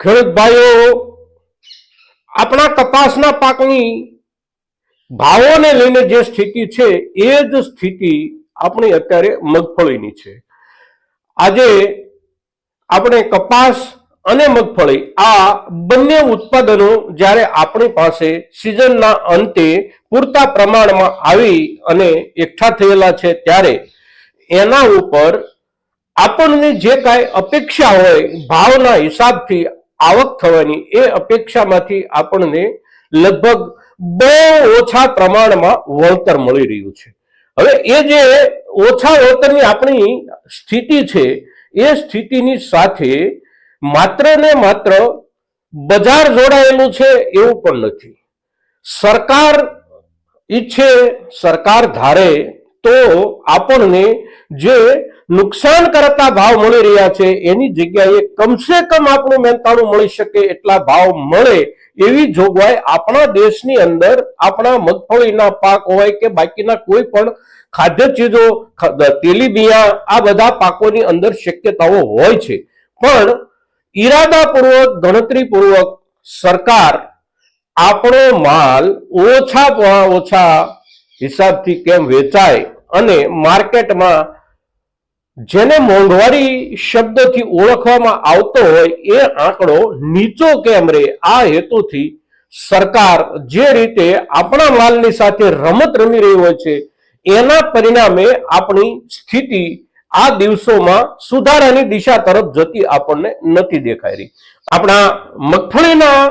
ખેડૂત ભાઈઓ, આપણા કપાસના પાકની ભાવોને લઈને જે સ્થિતિ છે, એ જ સ્થિતિ આપણી અત્યારે મગફળીની છે. આજે આપણે કપાસ અને મગફળી, આ બંને ઉત્પાદનો જ્યારે આપણી પાસે સિઝનના અંતે પૂરતા પ્રમાણમાં આવી અને એકઠા થયેલા છે ત્યારે એના ઉપર આપણને જે કાંઈ અપેક્ષા હોય, ભાવના હિસાબથી આવક થવાની એ અપેક્ષામાંથી આપણને લગભગ બહુ ઓછા પ્રમાણમાં વળતર મળી રહ્યું છે. હવે એ જે ઓછા વળતરની આપણી સ્થિતિ છે, એ સ્થિતિની સાથે માત્ર ને માત્ર બજાર જોડાયેલું છે એવું પણ નથી. સરકાર ઈચ્છે, સરકાર ધારે તો આપણને જે નુકસાન કરતા ભાવ મળી રહ્યા છે, એની જગ્યાએ કમસે કમ આપણું મહેનતાણું મળી શકે એટલા ભાવ મળે એવી જોગવાઈ આપણા દેશની અંદર આપણા મગફળીના પાક હોય કે બાકીના કોઈ પણ ખાદ્ય ચીજો તેલીબિયા આ બધા પાકોની અંદર શક્યતાઓ હોય છે. પણ ઈરાદાપૂર્વક, ગણતરીપૂર્વક સરકાર આપણો માલ ઓછામાં ઓછા હિસાબથી કેમ વેચાય અને માર્કેટમાં જેને મોંઘવારી શબ્દથી ઓળખવામાં આવતો હોય એ આંકડો નીચો કેમ રહે આ હેતુથી સરકાર જે રીતે આપણા માલની સાથે રમત રમી રહી હોય છે, એના પરિણામે આપણી સ્થિતિ આ દિવસોમાં સુધારાની દિશા તરફ જતી આપણને નથી દેખાઈ રહી. આપણા મગફળીના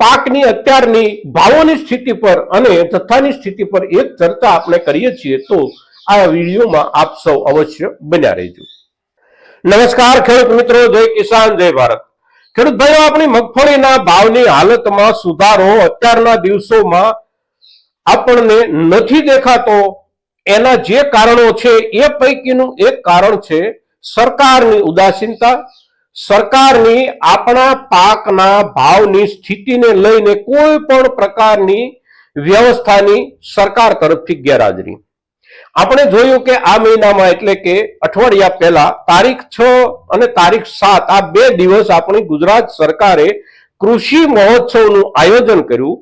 પાકની અત્યારની ભાવોની સ્થિતિ પર અને જથ્થાની સ્થિતિ પર એક ચર્ચા આપણે કરીએ છીએ તો આ વિડીયોમાં આપ સૌ અવશ્ય બન્યા રહેજો. નમસ્કાર, ખેડૂત મિત્રો, જય કિસાન, જય ભારત. ખેડૂત ભાઈઓ, આપણી મગફળીના ભાવની હાલતમાં સુધારો અત્યારના દિવસોમાં આપણને નથી દેખાતો. એના જે કારણો છે, એ પૈકીનું એક કારણ છે સરકારની ઉદાસીનતા. સરકારની આપણા પાકના ભાવની સ્થિતિને લઈને કોઈ પણ પ્રકારની વ્યવસ્થાની સરકાર તરફથી ગેરહાજરી. આપણે જોયું કે આ મહિનામાં એટલે કે અઠવાડિયા પહેલા તારીખ છ અને તારીખ સાત, આ બે દિવસ આપણી ગુજરાત સરકારે કૃષિ મહોત્સવનું આયોજન કર્યું.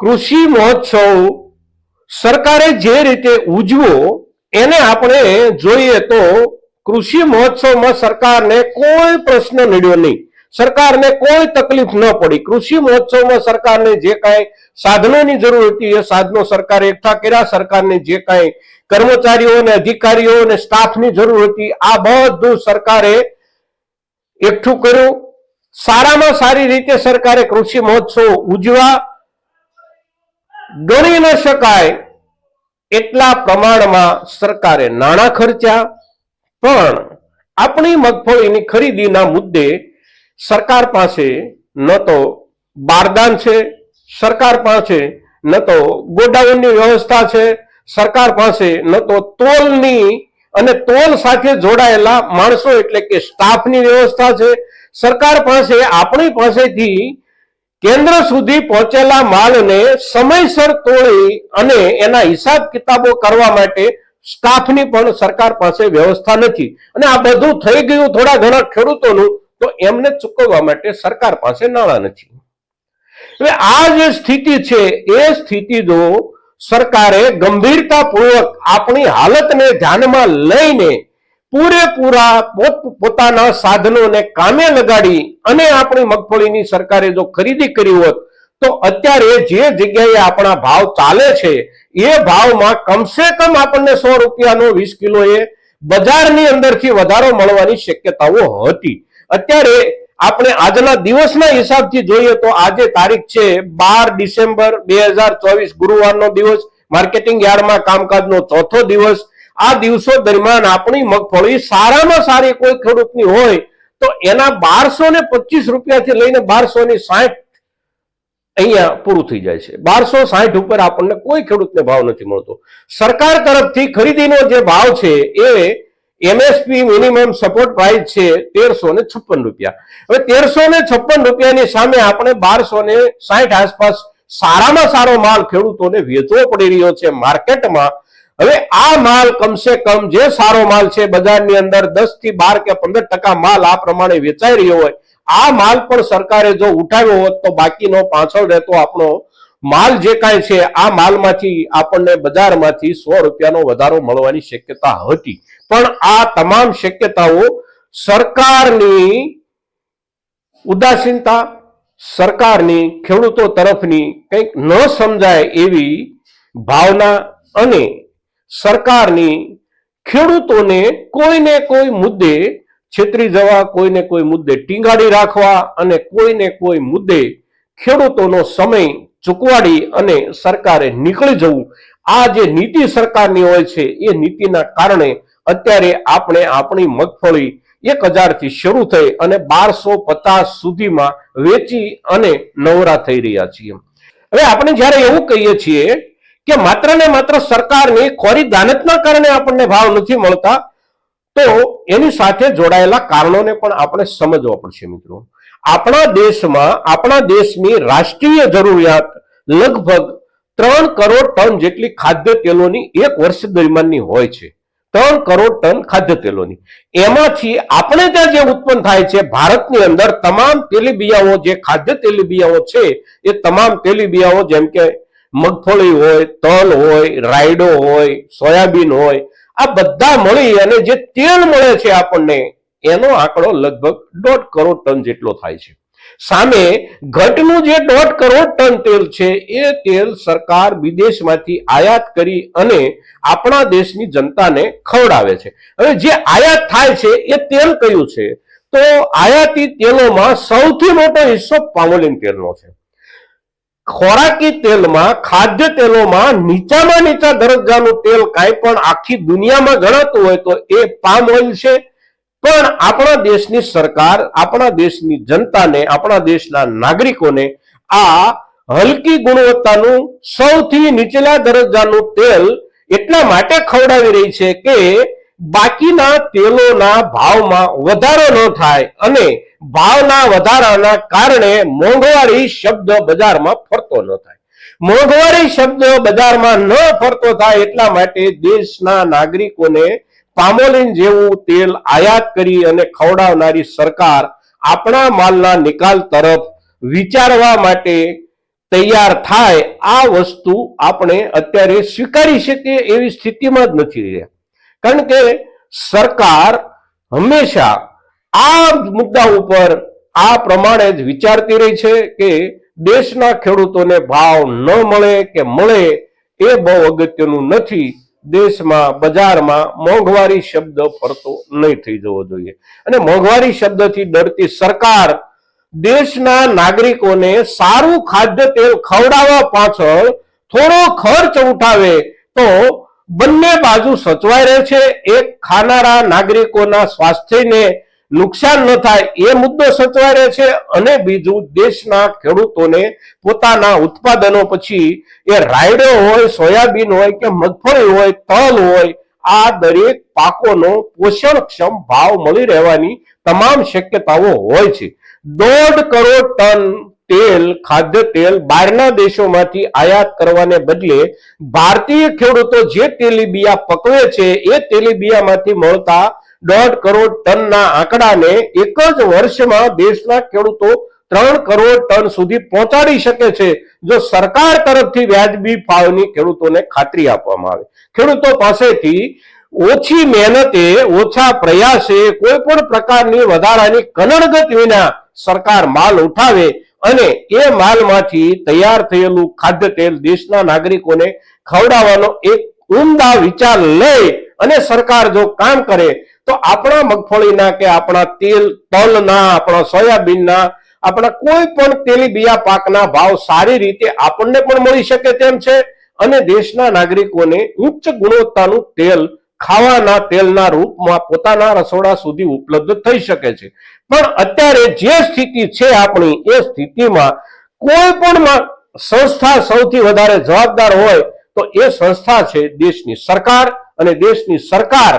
કૃષિ મહોત્સવ સરકારે જે રીતે ઉજવો, એને આપણે જોઈએ તો કૃષિ મહોત્સવમાં સરકારને કોઈ પ્રશ્ન નડ્યો નહીં. સરકારને કોઈ તકલીફ ન પડી. કૃષિ મહોત્સવમાં સરકારને જે કાંઈ સાધનોની જરૂર હતી એ સાધનો સરકારે એકઠા કર્યા. સરકારને જે કાંઈ કર્મચારીઓ અને અધિકારીઓ અને સ્ટાફની જરૂર હતી, આ બધું સરકારે એકઠું કર્યું. સારામાં સારી રીતે સરકારે કૃષિ મહોત્સવ ઉજવા. ગણી ન શકાય એટલા પ્રમાણમાં સરકારે નાણાં ખર્ચ્યા. પણ આપણી મગફળીની ખરીદીના મુદ્દે સરકાર પાસે ન તો બારદાન છે, સરકાર પાસે ન તો ગોડાઉનની વ્યવસ્થા છે, સરકાર પાસે ન તો તોલની અને તોલ સાથે જોડાયેલા માણસો એટલે કે સ્ટાફની વ્યવસ્થા છે. સરકાર પાસે, આપણી પાસેથી કેન્દ્ર સુધી પહોંચેલા માલને સમયસર તોડી અને એના હિસાબ કિતાબો કરવા માટે સ્ટાફની પણ સરકાર પાસે વ્યવસ્થા નથી. અને આ બધું થઈ ગયું થોડા ઘણા ખેડૂતોનું તો એમને ચૂકવવા માટે સરકાર પાસે નાણાં નથી. હવે આ જે સ્થિતિ છે, એ સ્થિતિ જો સરકારે ગંભીરતાપૂર્વક આપણી હાલતને ધ્યાનમાં લઈને પૂરેપૂરા પોત, પોતાના સાધનોને કામે લગાડી અને આપણી મગફળીની સરકારે જો ખરીદી કરી હોત, તો અત્યારે જે જગ્યાએ આપણા ભાવ ચાલે છે, એ ભાવમાં કમસે કમ આપણને સો રૂપિયાનો વીસ કિલો એ બજારની અંદરથી વધારો મળવાની શક્યતાઓ હતી. અત્યારે આપણે આજના દિવસના હિસાબથી જોઈએ તો આજે તારીખ છે બાર ડિસેમ્બર બે હજાર ચોવીસ, ગુરુવારનો દિવસ, માર્કેટિંગ યાર્ડમાં કામકાજનો ચોથો દિવસ. આ દિવસો દરમિયાન આપણી મગફળી સારામાં સારી કોઈ ખેડૂતની હોય તો એના બારસો ને પચીસ રૂપિયાથી લઈને બારસો ની સાઠ અહીંયા પૂરું થઈ જાય છે. બારસો સાઠ ઉપર આપણને કોઈ ખેડૂતને ભાવ નથી મળતો. સરકાર તરફથી ખરીદીનો જે ભાવ છે એ એમએસપી મિનિમમ સપોર્ટ પ્રાઇસ છે તેરસો ને છપ્પન રૂપિયા. હવે તેરસો ને છપ્પન રૂપિયાની સામે આપણે બારસો ને સાઠ આસપાસ સારામાં સારો માલ ખેડૂતોને વેચવો પડી રહ્યો છે માર્કેટમાં. હવે આ માલ કમસે કમ જે સારો માલ છે બજારની અંદર દસથી બાર કે પંદર ટકા માલ આ પ્રમાણે વેચાઈ રહ્યો હોય, આ માલ પણ સરકારે જો ઉઠાવ્યો હોત તો બાકીનો પાછળ રહેતો આપણો માલ જે કાંઈ છે, આ માલમાંથી આપણને બજારમાંથી સો રૂપિયાનો વધારો મળવાની શક્યતા હતી. પણ આ તમામ શક્યતાઓ સરકારની ઉદાસીનતા, સરકારની ખેડૂતો તરફની કંઈક ન સમજાય એવી ભાવના અને સરકારની ખેડૂતોને કોઈને કોઈ મુદ્દે છેતરી જવા, કોઈને કોઈ મુદ્દે ટીંગાડી રાખવા અને કોઈને કોઈ મુદ્દે ખેડૂતોનો સમય ચૂકવાડી અને સરકારે નીકળી જવું. આ જે નીતિ સરકારની હોય છે, એ નીતિના કારણે અત્યારે આપણે આપણી મગફળી એક હજારથી શરૂ થઈ અને બારસો પચાસ સુધીમાં વેચી અને નવરા થઈ રહ્યા છીએ. હવે આપણે જ્યારે એવું કહીએ છીએ કે માત્ર ને માત્ર સરકારની ખોરી દાનતના કારણે આપણને ભાવ નથી મળતા, તો એની સાથે જોડાયેલા કારણોને પણ આપણે સમજવા પડશે મિત્રો. આપણા દેશમાં, આપણા દેશની રાષ્ટ્રીય જરૂરિયાત લગભગ ત્રણ કરોડ ટન જેટલી ખાદ્ય તેલોની એક વર્ષ દરમિયાનની હોય છે. ત્રણ કરોડ ટન ખાદ્ય તેલોની. એમાંથી આપણે ત્યાં જે ઉત્પન્ન થાય છે, ભારતની અંદર તમામ તેલીબિયાઓ જે ખાદ્ય તેલીબિયાઓ છે, એ તમામ તેલીબિયાઓ જેમ કે મગફળી હોય, તલ હોય, રાયડો હોય, સોયાબીન હોય, આ બધા મળી અને જે તેલ મળે છે આપણને એનો આંકડો લગભગ દોઢ કરોડ ટન જેટલો થાય છે. સામે ઘટનું જે દોઢ કરોડ ટન તેલ છે, એ તેલ સરકાર વિદેશમાંથી આયાત કરી અને આપણા દેશની જનતાને ખવડાવે છે. હવે જે આયાત થાય છે, એ તેલ કયું છે? તો આયાતી તેલોમાં સૌથી મોટો હિસ્સો પામોલિન તેલનો છે. ખોરાકી તેલમાં, ખાદ્ય તેલોમાં નીચામાં નીચા દરજ્જાનું તેલ કાંઈ પણ આખી દુનિયામાં ગણાતું હોય તો એ પામ ઓઇલ છે પણ આપણા દેશની સરકાર, આપણા દેશની જનતાને, આપણા દેશના નાગરિકોને આ હલકી ગુણવત્તાનું સૌથી નીચલા દરજ્જાનું તેલ એટલા માટે ખવડાવી રહી છે કે બાકીના તેલોના ભાવમાં વધારો ન થાય અને ભાવના વધારાના કારણે મોંઘવારી શબ્દ બજારમાં ફરતો ન થાય. મોંઘવારી શબ્દ બજારમાં ન ફરતો થાય એટલા માટે દેશના નાગરિકોને પામોલિન જેવું તેલ આયાત કરી અને ખવડાવનારી સરકાર આપણા માલના નિકાલ તરફ વિચારવા માટે તૈયાર થાય, આ વસ્તુ આપણે અત્યારે સ્વીકારી શકીએ એવી સ્થિતિમાં જ નથી રહ્યા. કારણ કે સરકાર હંમેશા આ મુદ્દા ઉપર આ પ્રમાણે જ વિચારતી રહી છે કે દેશના ખેડૂતોને ભાવ ન મળે કે મળે એ બહુ અગત્યનું નથી. દેશમાં, બજારમાં મોંઘવારી શબ્દ ફરતો નહીં થઈ જવો જોઈએ. અને મોંઘવારી શબ્દથી ડરતી સરકાર દેશના નાગરિકોને સારું ખાદ્ય તેલ ખવડાવવા પાછળ થોડો ખર્ચ ઉઠાવે તો બંને બાજુ સચવાય રહે છે. એક ખાનારા નાગરિકોના સ્વાસ્થ્યને નુકસાન ન થાય એ મુદ્દો સચવાઈ રહે છે અને બીજું દેશના ખેડૂતોને પોતાના ઉત્પાદનો પછી એ રાયડો હોય, સોયાબીન હોય કે મગફળી હોય, તલ હોય, આ દરેક પાકોનો પોષણક્ષમ ભાવ મળી રહેવાની તમામ શક્યતાઓ હોય છે. દોઢ કરોડ ટન તેલ, ખાદ્ય તેલ બહારના દેશોમાંથી આયાત કરવાને બદલે ભારતીય ખેડૂતો જે તેલીબિયા પકવે છે એ તેલીબિયામાંથી મળતા દોઢ કરોડ ટનના આંકડાને એક જ વર્ષમાં દેશના ખેડૂતો ત્રણ કરોડ ટન સુધી પહોંચાડી શકે છે. જો સરકાર તરફથી વ્યાજબી ભાવની ખેડૂતોને ખાતરી આપવામાં આવે. ખેડૂતો પાસેથી ઓછી મહેનતે, ઓછા પ્રયાસે કોઈ પણ પ્રકારની વધારાની કનડગત વિના સરકાર માલ ઉઠાવે અને એ માલમાંથી તૈયાર થયેલું ખાદ્ય તેલ દેશના નાગરિકોને ખવડાવવાનો એક ઉમદા વિચાર લઈ અને સરકાર જો કામ કરે, તો આપણા મગફળીના કે આપણા તેલ, તલના, આપણા સોયાબીનના, આપણા કોઈ પણ તેલીબિયા પાકના ભાવ સારી રીતે આપણને પણ મળી શકે તેમ છે. અને દેશના નાગરિકોને ઉચ્ચ ગુણવત્તાનું તેલ, ખાવાના તેલના રૂપમાં પોતાના રસોડા સુધી ઉપલબ્ધ થઈ શકે છે. પણ અત્યારે જે સ્થિતિ છે આપણી, એ સ્થિતિમાં કોઈ પણ સંસ્થા સૌથી વધારે જવાબદાર હોય, તો એ સંસ્થા છે દેશની સરકાર. અને દેશની સરકાર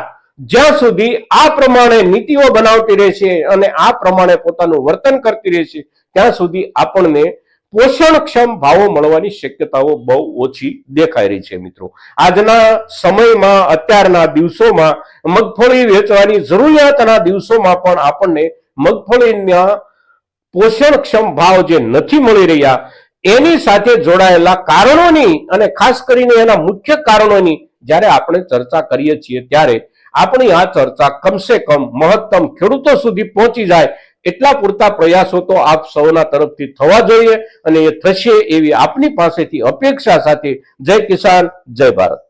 જ્યાં સુધી આ પ્રમાણે નીતિઓ બનાવતી રહેશે અને આ પ્રમાણે પોતાનું વર્તન કરતી રહેશે ત્યાં સુધી આપણને પોષણક્ષમ ભાવો મળવાની શક્યતાઓ બહુ ઓછી દેખાઈ રહી છે મિત્રો. આજના સમયમાં, અત્યારના દિવસોમાં મગફળી વેચવાની જરૂરિયાતના દિવસોમાં પણ આપણને મગફળીના પોષણક્ષમ ભાવ જે નથી મળી રહ્યા, એની સાથે જોડાયેલા કારણોની અને ખાસ કરીને એના મુખ્ય કારણોની જ્યારે આપણે ચર્ચા કરીએ છીએ ત્યારે આપણી આ ચર્ચા કમસે કમ મહત્તમ ખેડૂતો સુધી પહોંચી જાય એટલા પૂરતા પ્રયાસો તો આપ સૌના તરફથી થવા જોઈએ અને એ થશે એવી આપની પાસેથી અપેક્ષા સાથે જય કિસાન, જય ભારત.